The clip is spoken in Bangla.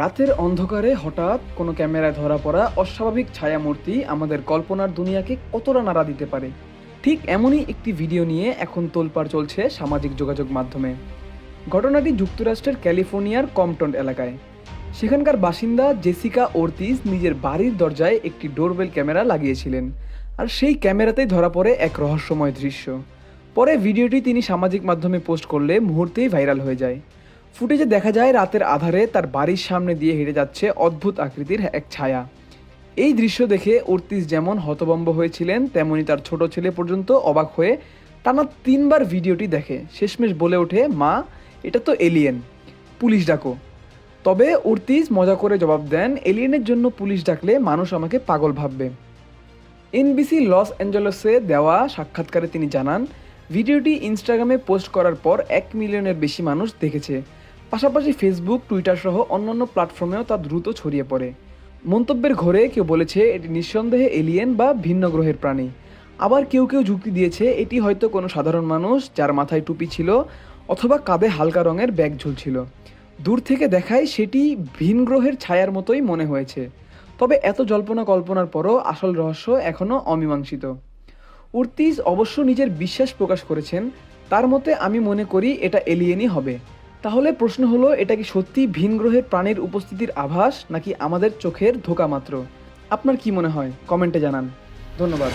রাতের অন্ধকারে হঠাৎ কোনো ক্যামেরায় ধরা পড়া অস্বাভাবিক ছায়ামূর্তি আমাদের কল্পনার দুনিয়াকে কতটা নাড়া দিতে পারে? ঠিক এমনই একটি ভিডিও নিয়ে এখন তোলপাড় চলছে সামাজিক যোগাযোগ মাধ্যমে। ঘটনাটি যুক্তরাষ্ট্রের ক্যালিফোর্নিয়ার কমটন এলাকায়। সেখানকার বাসিন্দা জেসিকা ওর্তিজ নিজের বাড়ির দরজায় একটি ডোরবেল ক্যামেরা লাগিয়েছিলেন আর সেই ক্যামেরাতেই ধরা পড়ে এক রহস্যময় দৃশ্য। পরে ভিডিওটি তিনি সামাজিক মাধ্যমে পোস্ট করলে মুহূর্তেই ভাইরাল হয়ে যায়। ফুটেজে দেখা যায় রাতের আধারে তার বাড়ির সামনে দিয়ে হেঁটে যাচ্ছে অদ্ভুত আকৃতির এক ছায়া। এই দৃশ্য দেখে অর্তিস যেমন হতবম্ব হয়েছিলেন, তেমনি তার ছোট ছেলে পর্যন্ত অবাক হয়ে টানা তিনবার ভিডিওটি দেখে। শেষমেশ বলে ওঠে, মা, এটা তো এলিয়েন পুলিশ ডাকো। তবে অর্তিস মজা করে জবাব দেন এলিয়েনের জন্য পুলিশ ডাকলে মানুষ আমাকে পাগল ভাববে। এনবিসি লস অ্যাঞ্জেলসে দেওয়া সাক্ষাৎকারে তিনি জানান, ভিডিওটি ইনস্টাগ্রামে পোস্ট করার পর এক মিলিয়নের বেশি মানুষ দেখেছে। পাশাপাশি ফেসবুক টুইটার সহ অন্যান্য প্ল্যাটফর্মেও তা দ্রুত ছড়িয়ে পড়ে। মন্তব্যের ঘরে কেউ বলেছে, এটি নিঃসন্দেহে এলিয়েন বা ভিন্ন গ্রহের প্রাণী। আবার কেউ কেউ যুক্তি দিয়েছে, এটি হয়তো কোনো সাধারণ মানুষ যার মাথায় টুপি ছিল অথবা কাঁধে হালকা রঙের ব্যাগ ঝুলছিল। দূর থেকে দেখায় সেটি ভিন গ্রহের ছায়ার মতোই মনে হয়েছে। তবে এত জল্পনা কল্পনার পরও আসল রহস্য এখনও অমীমাংসিত। উর্তিজ অবশ্য নিজের বিশ্বাস প্রকাশ করেছেন, তার মতে আমি মনে করি এটা এলিয়েনই হবে। তাহলে প্রশ্ন হলো, এটা কি সত্যি ভিন গ্রহের প্রাণীর উপস্থিতির আভাস নাকি আমাদের চোখের ধোকা মাত্র? আপনার কি মনে হয়? কমেন্টে জানান। ধন্যবাদ।